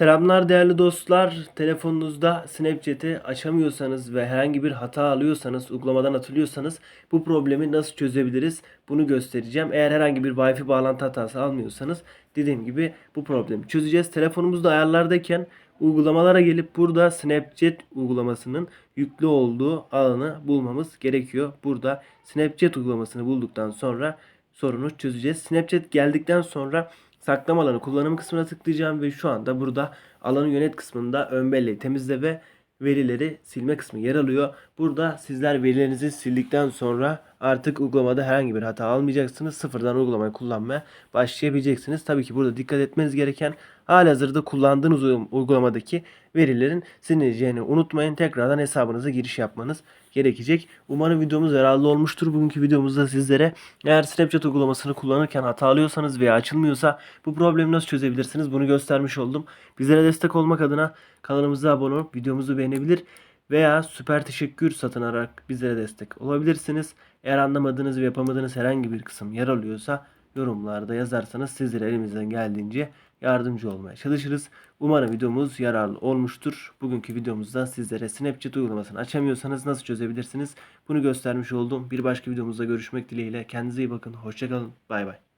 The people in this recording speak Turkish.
Selamlar değerli dostlar. Telefonunuzda Snapchat'i açamıyorsanız ve herhangi bir hata alıyorsanız, uygulamadan atılıyorsanız bu problemi nasıl çözebiliriz? Bunu göstereceğim. Eğer herhangi bir Wi-Fi bağlantı hatası almıyorsanız dediğim gibi bu problemi çözeceğiz. Telefonumuzda ayarlardayken uygulamalara gelip burada Snapchat uygulamasının yüklü olduğu alanı bulmamız gerekiyor. Burada Snapchat uygulamasını bulduktan sonra sorunu çözeceğiz. Snapchat geldikten sonra saklama alanı kullanım kısmına tıklayacağım ve şu anda burada alanı yönet kısmında ön belleği temizle ve verileri silme kısmı yer alıyor. Burada sizler verilerinizi sildikten sonra artık uygulamada herhangi bir hata almayacaksınız. Sıfırdan uygulamayı kullanmaya başlayabileceksiniz. Tabii ki burada dikkat etmeniz gereken halihazırda kullandığınız uygul- uygulamadaki verilerin silineceğini unutmayın. Tekrardan hesabınıza giriş yapmanız gerekecek. Umarım videomuz yararlı olmuştur. Bugünkü videomuzda sizlere eğer Snapchat uygulamasını kullanırken hata alıyorsanız veya açılmıyorsa bu problemi nasıl çözebilirsiniz bunu göstermiş oldum. Bizlere destek olmak adına kanalımıza abone olup videomuzu beğenebilir veya süper teşekkür satın alarak bizlere destek olabilirsiniz. Eğer anlamadığınız ve yapamadığınız herhangi bir kısım yer alıyorsa yorumlarda yazarsanız sizlere elimizden geldiğince yardımcı olmaya çalışırız. Umarım videomuz yararlı olmuştur. Bugünkü videomuzda sizlere Snapchat uygulamasını açamıyorsanız nasıl çözebilirsiniz bunu göstermiş oldum. Bir başka videomuzda görüşmek dileğiyle. Kendinize iyi bakın. Hoşçakalın. Bay bay.